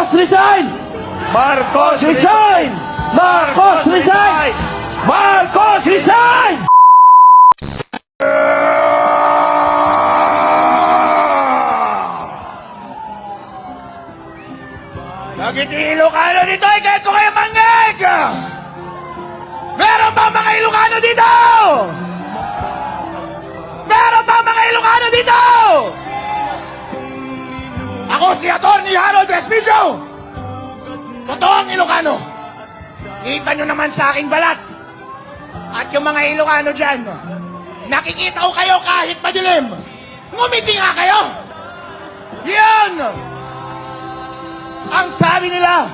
Marcos resign! Marcos Resign! Marcos resign! Marcos resign! Bakit Ilocano dito ay kahit ko kayo mangeg? Si Atty. Harold Respicio. Totoong Ilocano. Kita nyo naman sa aking balat. At yung mga Ilocano dyan, nakikita ko kayo kahit madilim. Ngumiti nga kayo. Yan! Ang sabi nila,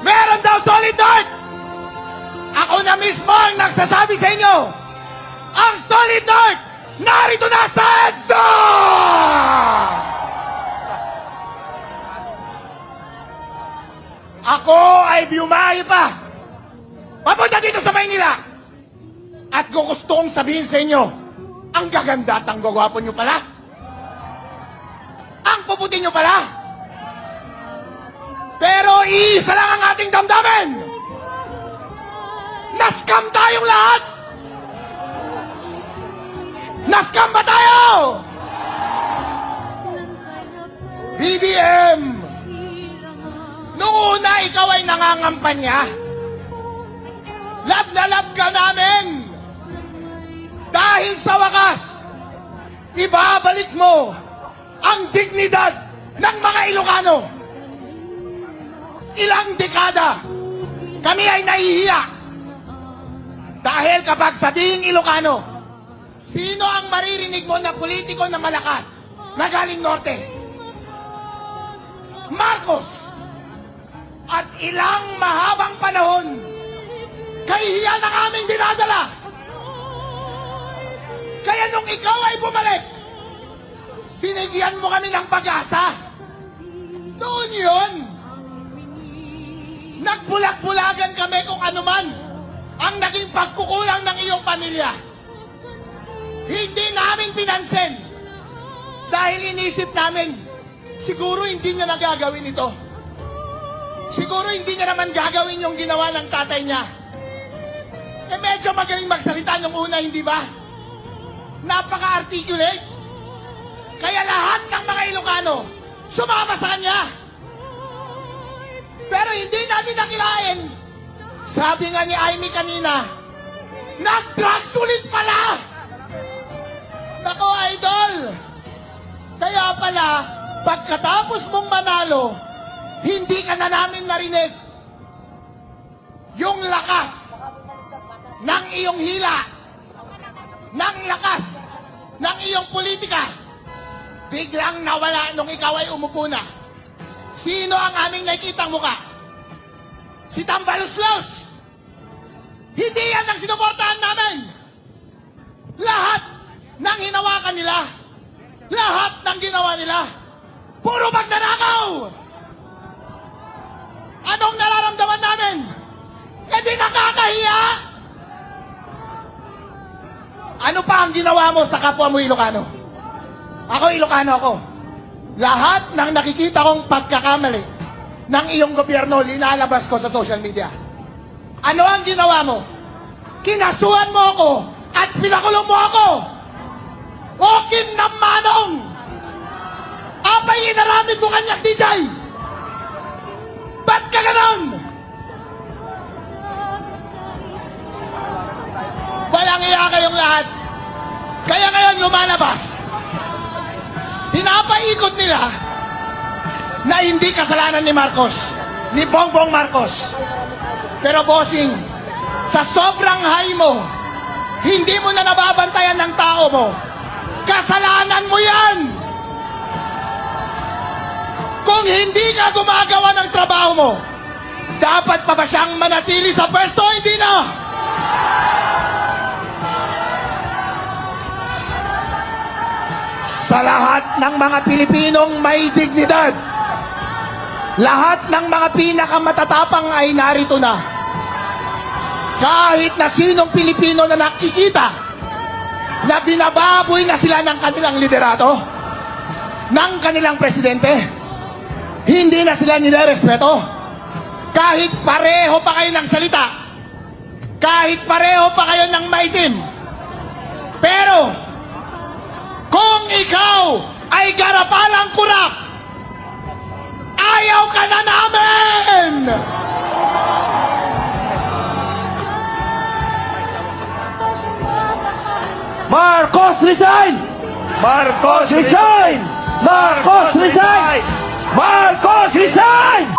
meron daw solid north! Ako na mismo ang nagsasabi sa inyo, ang solid north, narito na sa EDSA! Ako ay biyumahe pa. Papunta dito sa Maynila. At gusto kong sabihin sa inyo, ang gaganda at ang gagwapo nyo pala. Ang puputi nyo pala. Pero iisa lang ang ating damdamin. Naskam tayong lahat. Naskam ba tayo? BBM! Ikaw ay nangangampanya. Lab na lab ka namin. Dahil sa wakas, ibabalik mo ang dignidad ng mga Ilocano. Ilang dekada, kami ay nahihiya. Dahil kapag sabihing Ilocano, sino ang maririnig mo na politiko na malakas na galing Norte? Marcos! At ilang mahabang panahon, kahihiyan ang aming dinadala. Kaya nung ikaw ay bumalik, binigyan mo kami ng pag-asa. Noon yun, nagbulag-bulagan kami kung anuman ang naging pagkukulang ng iyong pamilya. Hindi namin pinansin dahil inisip namin, siguro hindi niya nagagawin ito. Siguro hindi niya naman gagawin yung ginawa ng tatay niya. Eh medyo magaling magsalita nung una, hindi ba? Napaka-articulate. Kaya lahat ng mga Ilocano, sumama sa kanya. Pero hindi natin nakilain. Sabi nga ni Amy kanina, nag-drugs ulit pala! Nako, idol! Kaya pala, pagkatapos mong manalo, hindi ka na namin narinig yung lakas ng iyong hila, ng lakas ng iyong politika, biglang nawala nung ikaw ay umupo na. Sino ang aming nakikitang muka? Si Tambaluslos! Hindi yan ang sinuportahan namin! Lahat ng hinawakan nila, lahat ng ginawa nila, puro namin? E di nakakahiya! Ano pa ang ginawa mo sa kapwa mo Ilocano? Ako Ilocano ako. Lahat ng nakikita kong pagkakamali ng iyong gobyerno, linalabas ko sa social media. Ano ang ginawa mo? Kinasuhan mo ako at pinakulong mo ako! Okin na manong! Apay inaramid mo kanyak DJ! Iya kayong lahat. Kaya ngayon lumalabas. Pinapaikot nila na hindi kasalanan ni Marcos, ni Bongbong Marcos. Pero bossing, sa sobrang high mo, hindi mo na nababantayan ng tao mo. Kasalanan mo yan! Kung hindi ka gumagawa ng trabaho mo, dapat pa ba siyang manatili sa pwesto? Hindi na! Sa lahat ng mga Pilipinong may dignidad, lahat ng mga pinakamatatapang ay narito na. Kahit na sinong Pilipino na nakikita na binababoy na sila ng kanilang liderato, ng kanilang presidente, hindi na sila nilerespeto. Kahit pareho pa kayo ng salita, kahit pareho pa kayo ng maitim, pero kung ikaw ay garapalang kurap, ayaw ka na namin! Marcos resign! Marcos resign! Marcos resign! Marcos resign!